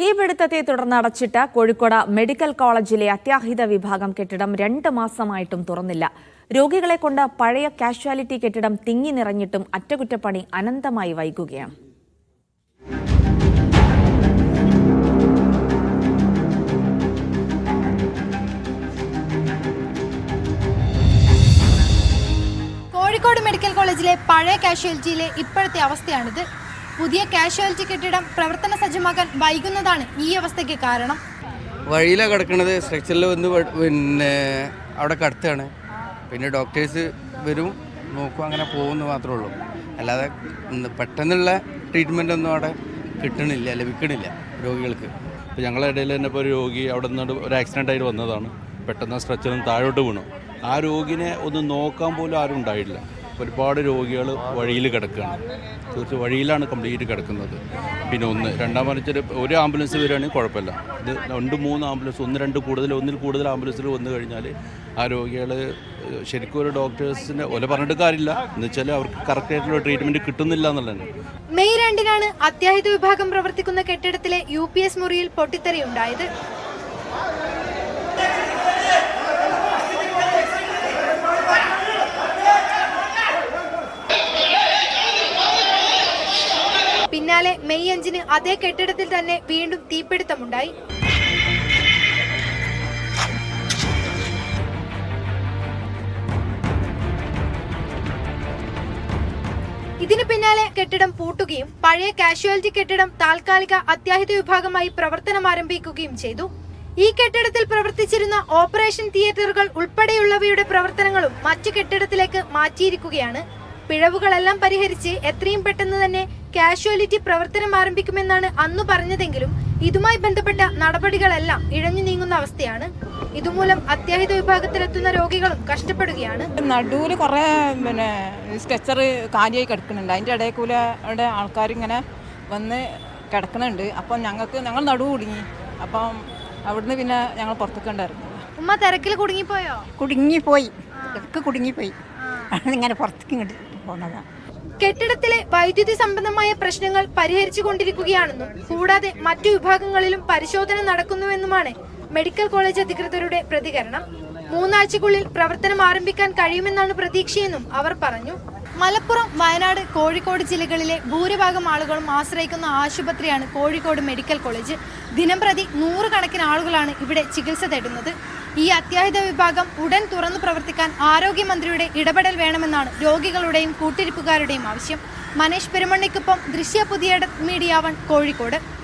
തീപിടുത്തത്തെ തുടർന്ന് അടച്ചിട്ട കോഴിക്കോട് മെഡിക്കൽ കോളേജിലെ അത്യാഹിത വിഭാഗം കെട്ടിടം രണ്ട് മാസമായിട്ടും തുറന്നില്ല. രോഗികളെ കൊണ്ട് പഴയ കാഷ്വാലിറ്റി കെട്ടിടം തിങ്ങി നിറഞ്ഞിട്ടും അറ്റകുറ്റപ്പണി അനന്തമായി വൈകുകയാണ്. കോഴിക്കോട് മെഡിക്കൽ കോളേജിലെ പഴയ കാഷ്വാലിറ്റിയിലെ ഇപ്പോഴത്തെ അവസ്ഥയാണിത്. പുതിയ കാഷ്വാലിറ്റി കെട്ടിടം പ്രവർത്തന സജ്ജമാക്കാൻ വൈകുന്നതാണ് ഈ അവസ്ഥയ്ക്ക് കാരണം. വഴിയിലാണ് കിടക്കുന്നത് സ്ട്രക്ചറിൽ വന്ന് പിന്നെ അവിടെ കിടത്തുകയാണ് പിന്നെ ഡോക്ടേഴ്സ് വരും നോക്കും അങ്ങനെ പോകുന്നു മാത്രമേ ഉള്ളൂ. അല്ലാതെ പെട്ടെന്നുള്ള ട്രീറ്റ്മെന്റ് ഒന്നും അവിടെ കിട്ടണില്ല ലഭിക്കണില്ല രോഗികൾക്ക്. ഇപ്പോൾ ഞങ്ങളുടെ ഇടയിൽ തന്നെ ഇപ്പോൾ ഒരു രോഗി അവിടെ നിന്ന് ഒരു ആക്സിഡന്റ് ആയിട്ട് വന്നതാണ്. പെട്ടെന്ന് സ്ട്രെച്ചറിൽ നിന്ന് താഴോട്ട് വീണു. ആ രോഗിനെ ഒന്ന് നോക്കാൻ പോലും ആരും ഉണ്ടായില്ല. ഒരുപാട് രോഗികൾ വഴിയിൽ കിടക്കുകയാണ്. തീർച്ച വഴിയിലാണ് കംപ്ലീറ്റ് കിടക്കുന്നത്. പിന്നെ ഒന്ന് രണ്ടാം പറഞ്ഞാൽ ഒരു ആംബുലൻസ് വരികയാണെങ്കിൽ കുഴപ്പമില്ല. ഇത് രണ്ട് മൂന്ന് ആംബുലൻസ് ഒന്ന് രണ്ട് കൂടുതൽ ഒന്നിൽ കൂടുതൽ ആംബുലൻസിൽ വന്നു കഴിഞ്ഞാൽ ആ രോഗികൾ ശരിക്കും ഒരു ഡോക്ടേഴ്സിനെ ഒല പറഞ്ഞിട്ട് കാര്യമില്ല. എന്ന് വെച്ചാൽ അവർക്ക് കറക്റ്റായിട്ടുള്ള ട്രീറ്റ്മെന്റ് കിട്ടുന്നില്ല എന്നുള്ളതാണ്. മെയ് രണ്ടിനാണ് അത്യാഹിത വിഭാഗം പ്രവർത്തിക്കുന്ന കെട്ടിടത്തിലെ യു മുറിയിൽ പൊട്ടിത്തെറിയുണ്ടായത് പിന്നാലെ മെയ് അഞ്ചിന് അതേ കെട്ടിടത്തിൽ തന്നെ വീണ്ടും തീപിടുത്തമുണ്ടായി. ഇതിനു പിന്നാലെ കെട്ടിടം പൂട്ടുകയും പഴയ കാഷ്വാലിറ്റി കെട്ടിടം താൽക്കാലിക അത്യാഹിത വിഭാഗമായി പ്രവർത്തനം ആരംഭിക്കുകയും ചെയ്തു. ഈ കെട്ടിടത്തിൽ പ്രവർത്തിച്ചിരുന്ന ഓപ്പറേഷൻ തിയേറ്ററുകൾ ഉൾപ്പെടെയുള്ളവയുടെ പ്രവർത്തനങ്ങളും മറ്റു കെട്ടിടത്തിലേക്ക് മാറ്റിയിരിക്കുകയാണ്. പിഴവുകളെല്ലാം പരിഹരിച്ച് എത്രയും പെട്ടെന്ന് തന്നെ കാഷ്വാലിറ്റി പ്രവർത്തനം ആരംഭിക്കുമെന്നാണ് അന്ന് പറഞ്ഞതെങ്കിലും ഇതുമായി ബന്ധപ്പെട്ട നടപടികളെല്ലാം ഇഴഞ്ഞു നീങ്ങുന്ന അവസ്ഥയാണ്. ഇതുമൂലം അത്യാഹിത വിഭാഗത്തിലെത്തുന്ന രോഗികളും കഷ്ടപ്പെടുകയാണ്. നടുവിൽ കുറേ പിന്നെ സ്ട്രെച്ചർ കാലിയായി കിടക്കുന്നുണ്ട്. അതിന്റെ ഇടയിൽ കൂടെ ആൾക്കാർ ആൾക്കാരിങ്ങനെ വന്ന് കിടക്കുന്നുണ്ട്. അപ്പം ഞങ്ങൾക്ക് ഞങ്ങൾ നടു കുടുങ്ങി. അപ്പം അവിടുന്ന് പിന്നെ ഞങ്ങൾ പുറത്തേക്ക് ഉണ്ടായിരുന്നു ഉമ്മ തിരക്കിൽ കുടുങ്ങിപ്പോയോ? കുടുങ്ങിപ്പോയി. കുടുങ്ങിപ്പോയി. ഇങ്ങനെ പുറത്തേക്ക് ഇങ്ങോട്ട് പോണതാണ് കെട്ടിടത്തിലെ വൈദ്യുതി സംബന്ധമായ പ്രശ്നങ്ങൾ പരിഹരിച്ചു കൊണ്ടിരിക്കുകയാണെന്നും കൂടാതെ മറ്റു വിഭാഗങ്ങളിലും പരിശോധന നടക്കുന്നുവെന്നുമാണ് മെഡിക്കൽ കോളേജ് അധികൃതരുടെ പ്രതികരണം. മൂന്നാഴ്ചക്കുള്ളിൽ പ്രവർത്തനം ആരംഭിക്കാൻ കഴിയുമെന്നാണ് പ്രതീക്ഷയെന്നും അവർ പറഞ്ഞു. മലപ്പുറം വയനാട് കോഴിക്കോട് ജില്ലകളിലെ ഭൂരിഭാഗം ആളുകളും ആശ്രയിക്കുന്ന ആശുപത്രിയാണ് കോഴിക്കോട് മെഡിക്കൽ കോളേജ്. ദിനംപ്രതി നൂറുകണക്കിന് ആളുകളാണ് ഇവിടെ ചികിത്സ തേടുന്നത്. ഈ അത്യാഹിത വിഭാഗം ഉടൻ തുറന്നു പ്രവർത്തിക്കാൻ ആരോഗ്യമന്ത്രിയുടെ ഇടപെടൽ വേണമെന്നാണ് രോഗികളുടെയും കൂട്ടിരിപ്പുകാരുടെയും ആവശ്യം. മനേഷ് പെരുമണ്ണിക്കൊപ്പം ദൃശ്യ പുതിയ മീഡിയ വൺ കോഴിക്കോട്.